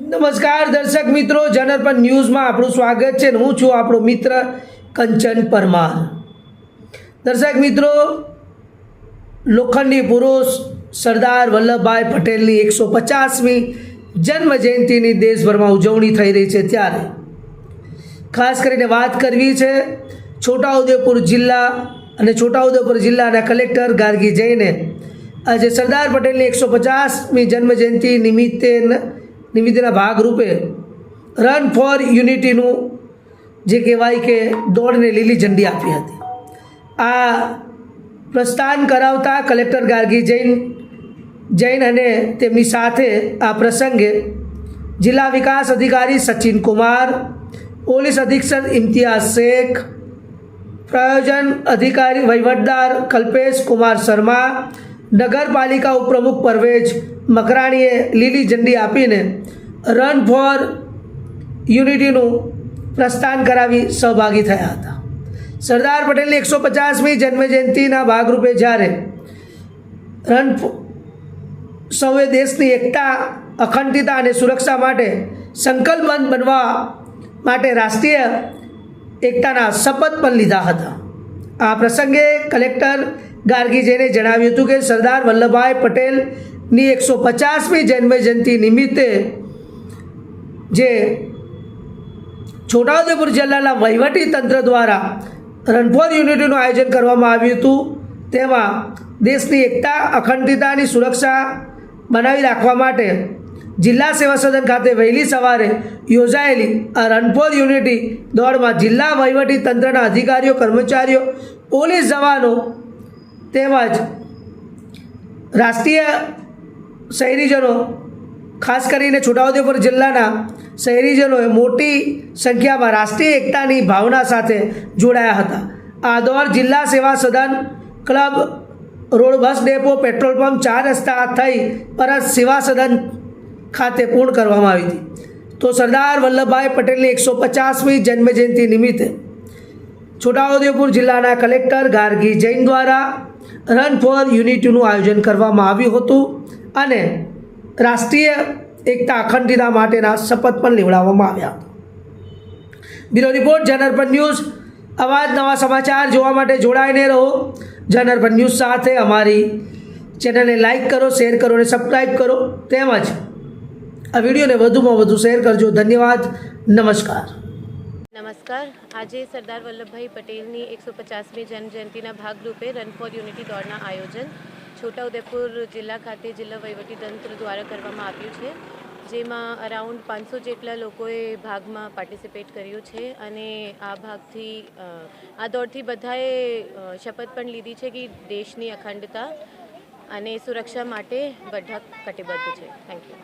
નમસ્કાર દર્શક મિત્રો જનરપન ન્યૂઝમાં આપણું સ્વાગત છે હું છું આપણો મિત્ર કંચન પરમાર. દર્શક મિત્રો, લોખંડી પુરુષ સરદાર વલ્લભભાઈ પટેલની એકસો પચાસમી જન્મ જયંતિની દેશભરમાં ઉજવણી થઈ રહી છે ત્યારે. ખાસ કરીને વાત કરવી છે છોટાઉદેપુર જિલ્લા અને છોટાઉદેપુર જિલ્લાના કલેક્ટર ગાર્ગી જઈને આજે સરદાર પટેલની એકસો પચાસમી જન્મજયંતિ નિમિત્તે નિમિત્તેના ભાગરૂપે રન ફોર યુનિટીનું જે કહેવાય કે દોડને લીલી ઝંડી આપી હતી. આ પ્રસ્થાન કરાવતા કલેક્ટર ગાર્ગી જૈન જૈન અને તેમની સાથે આ પ્રસંગે જિલ્લા વિકાસ અધિકારી સચિન કુમાર, પોલીસ અધિક્ષક ઇમ્તિયાઝ શેખ, પ્રયોજન અધિકારી વહીવટદાર કલ્પેશ કુમાર શર્મા નગરપાલિકા ઉપપ્રમુખ પરવેજ મકરાણીએ લીલી ઝંડી આપીને રન ફોર યુનિટીનું પ્રસ્થાન કરાવી સહભાગી થયા હતા. સરદાર પટેલની એકસો પચાસમી જન્મજયંતિના ભાગરૂપે જ્યારે રન સૌએ દેશની એકતા, અખંડિતતા અને સુરક્ષા માટે સંકલ્પબંધ બનવા માટે રાષ્ટ્રીય એકતાના શપથ પણ લીધા હતા. આ પ્રસંગે કલેક્ટર ગાર્ગીજેને જણાવ્યું હતું કે સરદાર વલ્લભભાઈ પટેલની એકસો પચાસમી જન્મજયંતિ નિમિત્તે જે છોટાઉદેપુર જિલ્લાના વહીવટી તંત્ર દ્વારા રણફોર યુનિટીનું આયોજન કરવામાં આવ્યું હતું, તેમાં દેશની એકતા, અખંડિતતાની સુરક્ષા બનાવી રાખવા માટે જિલ્લા સેવા સદન ખાતે વહેલી સવારે યોજાયેલી આ રણફોર યુનિટી દોડમાં જિલ્લા વહીવટી તંત્રના અધિકારીઓ, કર્મચારીઓ, પોલીસ જવાનો તેમજ રાષ્ટ્રીય શહેરીજનો, ખાસ કરીને છોટાઉદેપુર જિલ્લાના શહેરીજનોએ મોટી સંખ્યામાં રાષ્ટ્રીય એકતાની ભાવના સાથે જોડાયા હતા. આ દોર જિલ્લા સેવા સદન club, road bus depot, petrol pump ચાર રસ્તા થઈ પરત સેવા સદન ખાતે પૂર્ણ કરવામાં આવી હતી. તો સરદાર વલ્લભભાઈ પટેલની એકસો પચાસમી જન્મજયંતિ નિમિત્તે છોટાઉદેપુર જિલ્લાના કલેક્ટર ગાર્ગી જૈન દ્વારા રન ફોર યુનિટીનું આયોજન કરવામાં આવ્યું હતું અને રાષ્ટ્રીય એકતા અખંડિતા માટેના શપથ પણ લેવડાવવામાં આવ્યા હતા. બ્યુરો રિપોર્ટ જનરપન ન્યૂઝ. અવાજ, નવા સમાચાર જોવા માટે જોડાઈને રહો. જનરપન ન્યૂઝ સાથે અમારી ચેનલને લાઈક કરો, શેર કરો અને સબસ્ક્રાઈબ કરો. તેમજ આ વિડીયોને વધુમાં વધુ શેર કરજો. ધન્યવાદ. નમસ્કાર. નમસ્કાર. આજે સરદાર વલ્લભભાઈ પટેલની એકસો પચાસમી જન્મજયંતિના ભાગરૂપે રન ફોર યુનિટી દોડના આયોજન છોટાઉદેપુર જિલ્લા ખાતે જિલ્લા વહીવટીતંત્ર દ્વારા કરવામાં આવ્યું છે. જેમાં અરાઉન્ડ પાંચસો જેટલા લોકોએ ભાગમાં પાર્ટિસિપેટ કર્યું છે અને આ ભાગથી આ દોડથી બધાએ શપથ પણ લીધી છે કે દેશની અખંડતા અને સુરક્ષા માટે બધા કટિબદ્ધ છે. Thank you